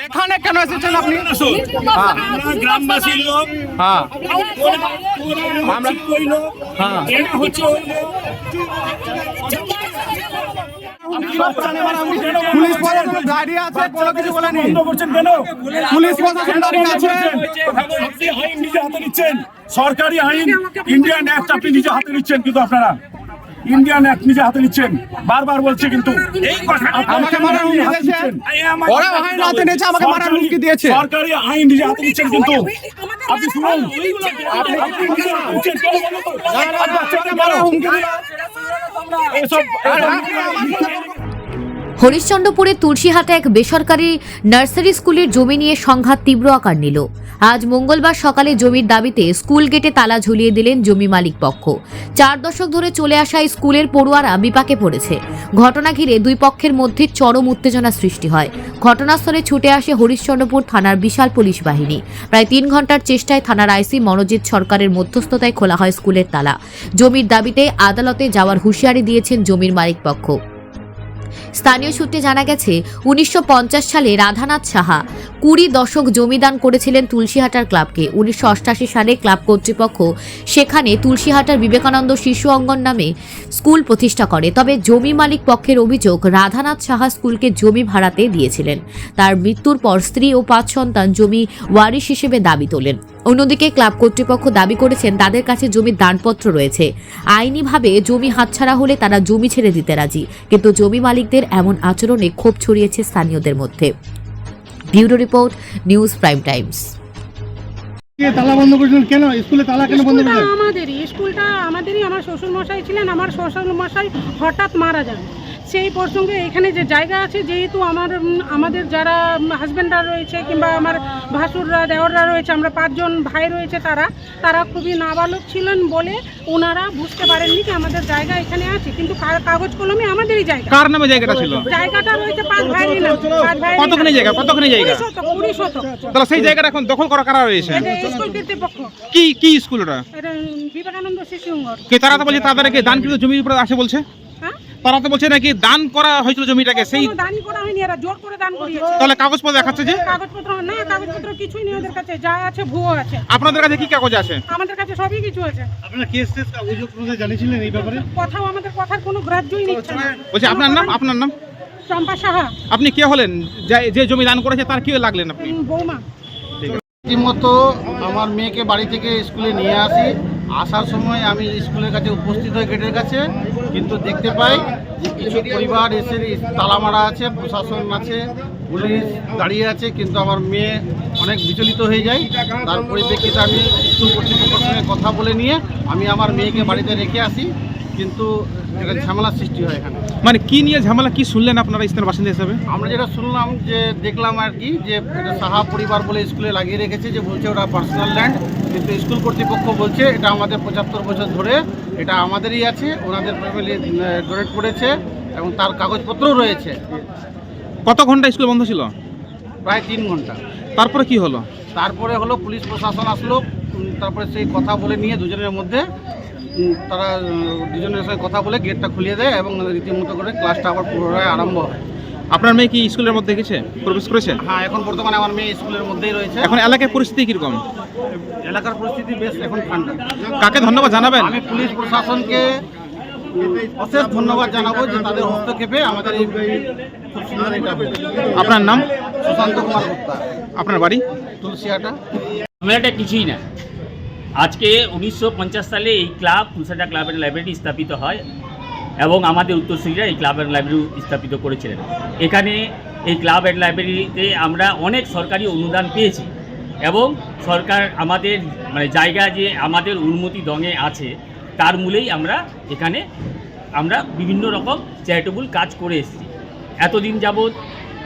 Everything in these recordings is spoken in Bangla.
এখানে কেন এসেছেন আপনি? আমরা গ্রামবাসীর লোক হ্যাঁ। আমরা ওই লোক হ্যাঁ। এরা হচ্ছে ওই লোক পুলিশ প্রশাসন দাঁড়িয়ে আছে কোনো কিছু বলেনি। বন্ধ করছেন কেন? পুলিশ প্রশাসন দাঁড়িয়ে আছে। আপনি আইন নিজে হাতে নিচ্ছেন। সরকারি আইন ইন্ডিয়ান অ্যাক্ট আপনি নিজে হাতে নিচ্ছেন কিন্তু আপনারা। ইন্ডিয়ান অ্যাক্ট নিজে হাতে নিচ্ছেন। বারবার বলছে কিন্তু আমাকে মারার হুমকি দিয়েছে? ওরা আইন হাতে নিয়েছে আমাকে মারার হুমকি দিয়েছে। সরকারি আইন নিজে হাতে নিচ্ছেন কিন্তু আপনি শুনুন। আপনি হুমকি। এসব হরিশ্চন্দ্রপুরের তুলসীহাটে এক বেসরকারি নার্সারি স্কুলের জমি নিয়ে সংঘাত তীব্র আকার নিল। আজ মঙ্গলবার সকালে জমির দাবিতে স্কুল গেটে তালা ঝুলিয়ে দিলেন জমি মালিক পক্ষ। চার দশক ধরে চলে আসা স্কুলের পড়ুয়ারা বিপাকে পড়েছে। ঘটনা ঘিরে দুই পক্ষের মধ্যে চরম উত্তেজনা সৃষ্টি হয়। ঘটনাস্থলে ছুটে আসে হরিশ্চন্দ্রপুর থানার বিশাল পুলিশ বাহিনী। প্রায় তিন ঘণ্টার চেষ্টায় থানার আইসি মনোজিৎ সরকারের মধ্যস্থতায় খোলা হয় স্কুলের তালা। জমির দাবিতে আদালতে যাওয়ার হুঁশিয়ারি দিয়েছেন জমির মালিক পক্ষ। স্থানীয় সূত্রে জানা গেছে, উনিশশো পঞ্চাশ সালে রাধানাথ সাহা কুড়ি দশক জমিদান করেছিলেন তুলসীহাটার ক্লাবকে। উনিশশো সালে ক্লাব কর্তৃপক্ষ সেখানে তুলসীহাটার বিবেকানন্দ শিশু অঙ্গন নামে স্কুল প্রতিষ্ঠা করে। তবে জমি মালিক পক্ষের অভিযোগ, রাধানাথ সাহা স্কুলকে জমি ভাড়াতে দিয়েছিলেন। তার মৃত্যুর পর স্ত্রী ও পাঁচ সন্তান জমি ওয়ারিশ হিসেবে দাবি তোলেন। অন্যদিকে ক্লাব কর্তৃপক্ষ দাবি করেছেন তাদের কাছে জমির দানপত্র রয়েছে। আইনিভাবে জমি হাতছাড়া হলে তারা জমি ছেড়ে দিতে রাজি কিন্তু জমি মালিকদের এমন আচরণে ক্ষোভ ছড়িয়েছে স্থানীয়দের মধ্যে। Bureau report news prime times. তালা বন্ধ করেছিলেন কেন? স্কুলে তালা কেন বন্ধ আমাদেরই স্কুলটা আমাদেরই আমার শ্বশুর মশাই ছিলেন আমার শ্বশুর মশাই হঠাৎ মারা যান। সেই প্রসঙ্গে এখানে যে জায়গা আছে যেহেতু আমার আমাদের যারা হাজব্যান্ডরা রয়েছে কিংবা আমার ভাসুররা দেওররা রয়েছে আমরা পাঁচজন ভাই রয়েছে তারা তারা খুবই নাবালক ছিলেন বলে ওনারা বুঝতে পারেননি যে আমাদের জায়গা এখানে আছে। কিন্তু কাগজ কলমে আমাদেরই জায়গা। কার নামে জায়গাটা ছিল? জায়গাটা রয়েছে পাঁচ ভাইয়েরই নাম। পাঁচ ভাইয়েরই কতখানি জায়গা? কতখানি জায়গা? কুড়ি শতক তাহলে সেই জায়গাটা এখন দখল করা কারা রয়েছে? স্কুল কর্তৃপক্ষ। কি কি স্কুল ওটা? বিবেকানন্দ শিশু কে তারা তো বলছে তাদেরকে দানকৃত জমির উপর আসে বলছে? তারা তো বলছে নাকি দান করা হয়েছিল জমিটাকে? সেই কোনো দানই করা হয়নি এরা জোর করে দান করিয়েছে। তাহলে কাগজপত্র দেখাচ্ছে যে? কাগজপত্র না কাগজপত্র কিছুই নেই ওদের কাছে যা আছে ভুয়ো আছে। আপনাদের কাছে কি কাগজ আছে? আমাদের কাছে সবই কিছু আছে। আপনারা কেস টেস অভিযোগ প্রদান জানিয়েছিলেন এই ব্যাপারে? কথাও আমাদের কথার কোনো গ্রাহ্যই নিচ্ছে না। বলছে আপনার নাম? আপনার নাম? চম্পা সাহা। আপনি কে হলেন? যে- যে জমি দান করেছে তার কি লাগলেন আপনি? বৌমা। রীতিমতো আমার মেয়েকে বাড়ি থেকে স্কুলে নিয়ে আসি। আসার সময় আমি স্কুলের কাছে উপস্থিত হই গেটের কাছে, কিন্তু দেখতে পাই যে কিছু পরিবার এসে তালা মারা আছে, প্রশাসন আছে, পুলিশ দাঁড়িয়ে আছে, কিন্তু আমার মেয়ে অনেক বিচলিত হয়ে যায়। তার পরিপ্রেক্ষিতে আমি স্কুল কর্তৃপক্ষের সঙ্গে কথা বলে নিয়ে আমি আমার মেয়েকে বাড়িতে রেখে আসি, কিন্তু একটা ঝামেলার সৃষ্টি হয় এখানে। মানে কি নিয়ে ঝামেলা কি শুনলেন আপনারা স্থানের বাসিন্দা হিসাবে? আমরা যেটা শুনলাম যে দেখলাম আর কি যে সাহা পরিবার বলে স্কুলে লাগিয়ে রেখেছে যে বলছে ওরা পার্সোনাল ল্যান্ড কিন্তু স্কুল কর্তৃপক্ষ বলছে এটা আমাদের পঁচাত্তর বছর ধরে এটা আমাদেরই আছে ওনাদের ফ্যামিলি ডোনেট করেছে এবং তার কাগজপত্রও রয়েছে। কত ঘণ্টা স্কুল বন্ধ ছিল? প্রায় তিন ঘণ্টা। তারপরে কি হলো? তারপরে হলো পুলিশ প্রশাসন আসলো তারপরে সেই কথা বলে নিয়ে দুজনের মধ্যে তারা দুজনের সঙ্গে কথা বলে গেটটা খুলিয়ে দেয় এবং রীতিমতো করে ক্লাসটা আবার পুনরায় আরম্ভ হয়। আপনার মেয়ে কি স্কুলের মধ্যে গেছে? প্রবেশ করেছে? হ্যাঁ এখন বর্তমানে আমার মেয়ে স্কুলের মধ্যেই রয়েছে। এখন এলাকার পরিস্থিতি কীরকম? এলাকার পরিস্থিতি বেশ এখন ঠান্ডা। কাকে ধন্যবাদ জানাবেন? আমি পুলিশ প্রশাসনকে অশেষ ধন্যবাদ জানাব যে তাদের হস্তক্ষেপে আমাদের এই খুব সুন্দর এটা আপনার নাম? সুশান্ত কুমার গুপ্তা। আপনার বাড়ি? তুলসিয়াটা। ঝামেলাটা কিছুই না। আজকে উনিশশো পঞ্চাশ সালে এই ক্লাব তুলসাটা ক্লাবের লাইব্রেরি স্থাপিত হয় এবং আমাদের উত্তরসূরিরা এই ক্লাব ক্লাবের লাইব্রেরি স্থাপিত করেছিলেন। এখানে এই ক্লাব অ্যান্ড লাইব্রেরিতে আমরা অনেক সরকারি অনুদান পেয়েছি এবং সরকার আমাদের মানে জায়গা যে আমাদের উন্নতি দঙে আছে, তার মূলেই আমরা এখানে, আমরা বিভিন্ন রকম চ্যারিটেবল কাজ করে এসেছি। এতদিন যাবৎ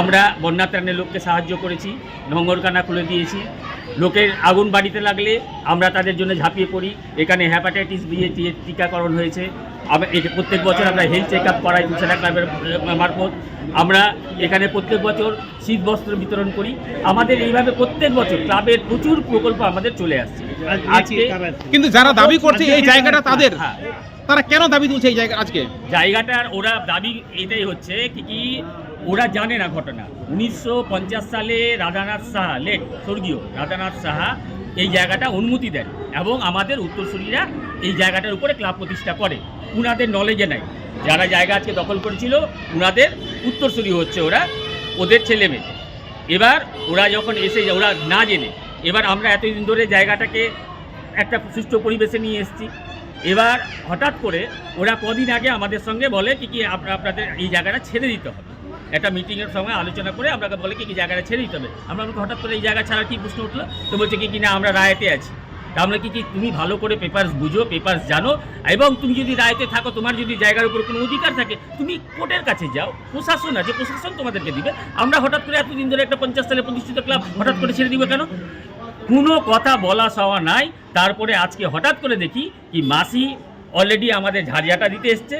আমরা বন্যা ত্রাণের লোককে সাহায্য করেছি নোংরকানা খুলে দিয়েছি লোকের আগুন বাড়িতে লাগলে আমরা তাদের জন্য ঝাঁপিয়ে পড়ি। এখানে হ্যাপাটাইটিস বি এর টিকাকরণ হয়েছে। প্রত্যেক বছর আমরা হেলথ চেক আপ করাই দুশো ক্লাবের মারফত। আমরা এখানে প্রত্যেক বছর শীত বস্ত্র বিতরণ করি। আমাদের এইভাবে প্রত্যেক বছর ক্লাবের প্রচুর প্রকল্প আমাদের চলে আসছে। আজকে কিন্তু যারা দাবি করছে এই জায়গাটা তাদের হ্যাঁ। তারা কেন দাবি তুলছে এই জায়গা আজকে? জায়গাটার ওরা দাবি এটাই হচ্ছে কি কি ওরা জানে না ঘটনা। উনিশশো পঞ্চাশ সালে রাধানাথ সাহা, লেট, স্বর্গীয় রাধানাথ সাহা এই জায়গাটা অনুমতি দেন এবং আমাদের উত্তরসূরিরা এই জায়গাটার উপরে ক্লাব প্রতিষ্ঠা করে। উনাদের নলেজে নাই। যারা জায়গা আজকে দখল করেছিল, উনাদের উত্তরসূরি হচ্ছে ওরা, ওদের ছেলে মেয়ে। এবার ওরা যখন এসে ওরা না জেনে, এবার আমরা এতদিন ধরে জায়গাটাকে একটা সুষ্ঠু পরিবেশে নিয়ে এসেছি। এবার হঠাৎ করে ওরা কদিন আগে আমাদের সঙ্গে বলে কি কি আপ- আপনাদের এই জায়গাটা ছেড়ে দিতে হবে। একটা মিটিংয়ের সময় আলোচনা করে আপনাকে বলে কি কি জায়গাটা ছেড়ে দিতে হবে। আমরা হঠাৎ করে এই জায়গা ছাড়া কি প্রশ্ন উঠল? তো বলছে, কি কি না, আমরা রায়তে আছি। আমরা কি কি, তুমি ভালো করে পেপারস বুঝো পেপারস জানো, এবং তুমি যদি রায়তে থাকো, তোমার যদি জায়গার উপর কোনো অধিকার থাকে, তুমি কোর্টের কাছে যাও, প্রশাসন আছে, প্রশাসন তোমাদেরকে দিবে। আমরা হঠাৎ করে এতদিন ধরে একটা পঞ্চাশ সালে প্রতিষ্ঠিত ক্লাব হঠাৎ করে ছেড়ে দিবে কেন? কোনো কথা বলা সওয়া নাই। তারপরে আজকে হঠাৎ করে দেখি কি মাসি অলরেডি আমাদের ঝাড়িয়াটা দিতে এসছে।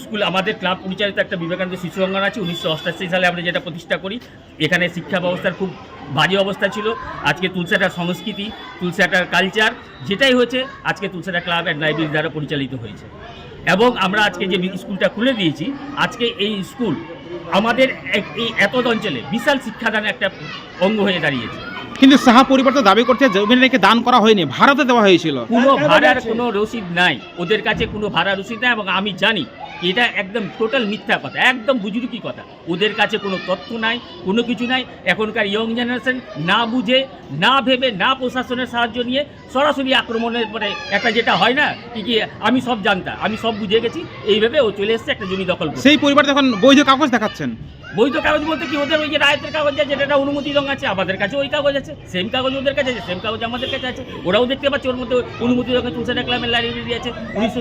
স্কুল আমাদের ক্লাব পরিচালিত একটা বিবেকানন্দ শিশু অঙ্গন আছে উনিশশো অষ্টাশি সালে আমরা যেটা প্রতিষ্ঠা করি। এখানে শিক্ষা ব্যবস্থার খুব বাজে অবস্থা ছিল। আজকে তুলসাটার সংস্কৃতি তুলসাটার কালচার যেটাই হয়েছে আজকে তুলসাটা ক্লাব অ্যান্ড লাইব্রেরি দ্বারা পরিচালিত হয়েছে। এবং আমরা আজকে যে স্কুলটা খুলে দিয়েছি আজকে এই স্কুল আমাদের এই এত অঞ্চলে বিশাল শিক্ষাদানের একটা অঙ্গ হয়ে দাঁড়িয়েছে। কিন্তু সাহা পরিবার তো দাবি করছে জমি নাকি দান করা হয়নি ভাড়াতে দেওয়া হয়েছিল। কোনো ভাড়ার কোনো রসিদ নাই। ওদের কাছে কোনো ভাড়া রসিদ নাই এবং আমি জানি এটা একদম টোটাল মিথ্যা কথা, একদম বুজুরুকি কথা। ওদের কাছে কোনো তথ্য নাই, কোনো কিছু নাই। এখনকার ইয়ং জেনারেশন না বুঝে, না ভেবে, না প্রশাসনের সাহায্য নিয়ে সরাসরি আক্রমণের পরে একটা যেটা হয় না, কি কি, আমি সব জানতাম, আমি সব বুঝে গেছি, এইভাবে ও চলে এসছে, একটা জমি দখল সেই পরিবার তখন বৈধ কাগজ দেখাচ্ছেন। বৈধ কাগজ বলতে কি? ওদের ওই যে রায়তের কাগজ আছে যেটা অনুমতি রং আছে আমাদের কাছে ওই কাগজ আছে সেম কাগজ ওদের কাছে আছে সেম কাগজ আমাদের কাছে আছে। ওরাও দেখতে পাচ্ছে ওর মধ্যে অনুমতি রঙের তুলসাটা ক্লাবের লাইব্রেরি আছে। উনিশশো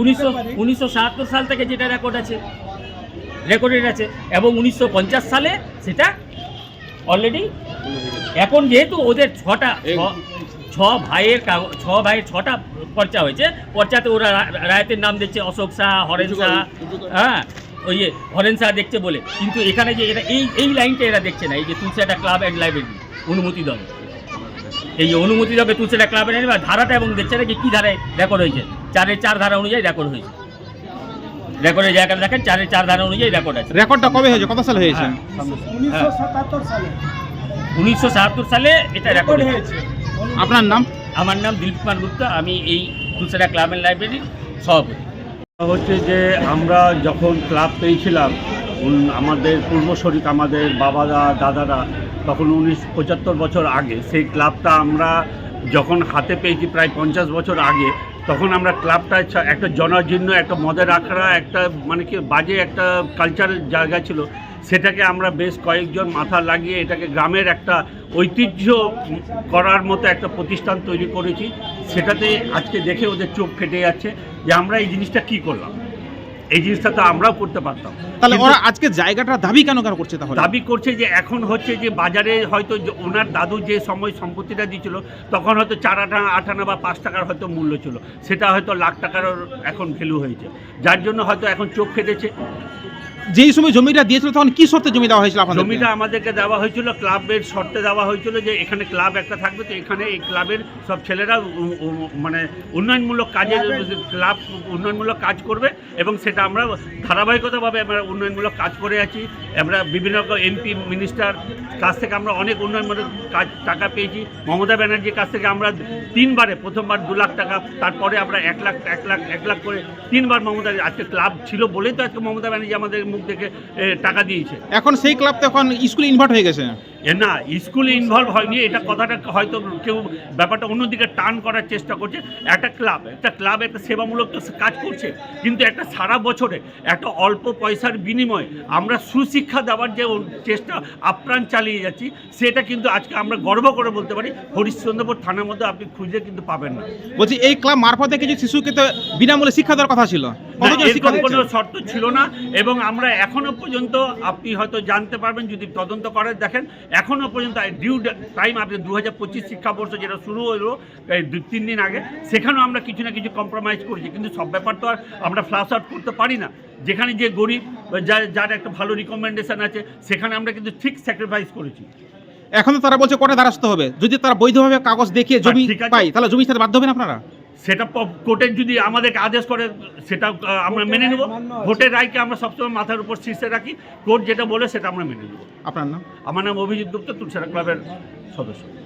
উনিশশো উনিশশো সাতাত্তর সাল থেকে যেটা রেকর্ড আছে রেকর্ডেড আছে এবং উনিশশো পঞ্চাশ সালে সেটা অলরেডি এখন যেহেতু ওদের ছটা ছ- ছ ভাইয়ের কাগ- ছ ভাইয়ের ছটা পর্চা হয়েছে পর্চাতে ওরা রায়তের নাম দিচ্ছে অশোক শাহ হরেন শাহ হ্যাঁ। ওই যে হরেন শাহ দেখছে বলে। কিন্তু এখানে যে এরা এই এই লাইনটা এরা দেখছে না। এই যে তুলসিয়াটা ক্লাব অ্যান্ড লাইব্রেরি অনুমতি দল। এই যে অনুমতি দেবে তুলসিয়াটা ক্লাব অ্যান্ড লাইব্রেরি ধারাটা এবং দেখছে নাকি কী ধারায় রেকর্ড হয়েছে? চারের চার ধারা অনুযায়ী রেকর্ড হয়েছে। রেকর্ডের জায়গাটা দেখেন চারের চার ধারা অনুযায়ী রেকর্ড আছে। রেকর্ডটা কবে হয়েছে? কত সালে হয়েছে? উনিশশো সাতাত্তর সালে। এটা রেকর্ড হয়েছে। আপনার নাম? আমার নাম দিলীপ কুমার গুপ্তা আমি এই তুলসারা ক্লাব অ্যান্ড লাইব্রেরির সভাপতি। হচ্ছে যে আমরা যখন ক্লাব পেয়েছিলাম আমাদের পূর্বশরিক আমাদের বাবারা, দাদারা, তখন উনিশ পঁচাত্তর বছর আগে, সেই ক্লাবটা আমরা যখন হাতে পেয়েছি প্রায় পঞ্চাশ বছর আগে, তখন আমরা ক্লাবটা একটা জনজীর্ণ, একটা মদের আখড়া, একটা মানে কি বাজে একটা কালচারের জায়গা ছিল। সেটাকে আমরা বেশ কয়েকজন মাথা লাগিয়ে এটাকে গ্রামের একটা ঐতিহ্য করার মতো একটা প্রতিষ্ঠান তৈরি করেছি। সেটাতে আজকে দেখে ওদের চোখ ফেটে যাচ্ছে যে আমরা এই জিনিসটা কি করলাম। এই জিনিসটা তো আমরাও করতে পারতাম। তাহলে ওরা আজকে জায়গাটা দাবি কেন কেন করছে তাহলে? দাবি করছে যে এখন হচ্ছে যে বাজারে হয়তো ওনার দাদু যে সময় সম্পত্তিটা দিয়েছিল তখন হয়তো চার আটা আট আনা বা পাঁচ টাকার হয়তো মূল্য ছিল। সেটা হয়তো লাখ টাকার এখন ভ্যালু হয়েছে। যার জন্য হয়তো এখন চোখ ফেটেছে। যেই সময় জমিটা দিয়েছিল তখন কি শর্তে জমি দেওয়া হয়েছিল আপনাদের জমিটা আমাদেরকে দেওয়া হয়েছিল ক্লাবের শর্তে দেওয়া হয়েছিল যে এখানে ক্লাব একটা থাকবে তো এখানে এই ক্লাবের সব ছেলেরা মানে উন্নয়নমূলক কাজের ক্লাব উন্নয়নমূলক কাজ করবে এবং সেটা আমরা ধারাবাহিকতাভাবে আমরা উন্নয়নমূলক কাজ করে আছি। আমরা বিভিন্ন এমপি মিনিস্টার কাছ থেকে আমরা অনেক উন্নয়নমূলক কাজ টাকা পেয়েছি। মমতা ব্যানার্জির কাছ থেকে আমরা তিনবারে প্রথমবার দু লাখ টাকা তারপরে আমরা এক লাখ এক লাখ এক লাখ করে তিনবার মমতা আজকে ক্লাব ছিল বলেই তো আজকে মমতা ব্যানার্জি আমাদের মুখ থেকে টাকা দিয়েছে। এখন সেই ক্লাব তো এখন স্কুলে ইনভার্ট হয়ে গেছে। না স্কুলে ইনভলভ হয়নি এটা কথাটা হয়তো কেউ ব্যাপারটা অন্যদিকে টার্ন করার চেষ্টা করছে। একটা ক্লাব একটা ক্লাব একটা সেবামূলক কাজ করছে কিন্তু একটা সারা বছরে একটা অল্প পয়সার বিনিময়ে আমরা সুশিক্ষা দেওয়ার যে চেষ্টা আপ্রাণ চালিয়ে যাচ্ছি সেটা কিন্তু আজকে আমরা গর্ব করে বলতে পারি হরিশ্চন্দ্রপুর থানার মধ্যে আপনি খুঁজে কিন্তু পাবেন না। বলছি এই ক্লাব মারফতে কিছু শিশুকে তো বিনামূল্যে শিক্ষা দেওয়ার কথা ছিল। এরকম কোনো শর্ত ছিল না এবং আমরা এখনও পর্যন্ত আপনি হয়তো জানতে পারবেন যদি তদন্ত করে দেখেন এখনও পর্যন্ত ডিউ টাইম আপনি দু হাজার পঁচিশ শিক্ষাবর্ষ যেটা শুরু হলো দু তিন দিন আগে সেখানেও আমরা কিছু না কিছু কম্প্রোমাইজ করেছি। কিন্তু সব ব্যাপার তো আর আমরা ফ্লাশ আউট করতে পারি না। যেখানে যে গরিব যার যার একটা ভালো রিকমেন্ডেশন আছে সেখানে আমরা কিন্তু ঠিক স্যাক্রিফাইস করেছি। এখন তো তারা বলছে কোর্টে দ্বারস্থ হবে। যদি তারা বৈধভাবে কাগজ দেখিয়ে জমি ঠিক আছে। পাই তাহলে জমি সাথে বাধ্য হবেন আপনারা? সেটা প- কোর্টের যদি আমাদেরকে আদেশ করে সেটা আমরা মেনে নেব। ভোটের রায়কে আমরা সবসময় মাথার উপর শীর্ষে রাখি। কোর্ট যেটা বলে সেটা আমরা মেনে নেব। আপনার নাম? আমার নাম অভিজিৎ গুপ্ত তুলসারা ক্লাবের সদস্য।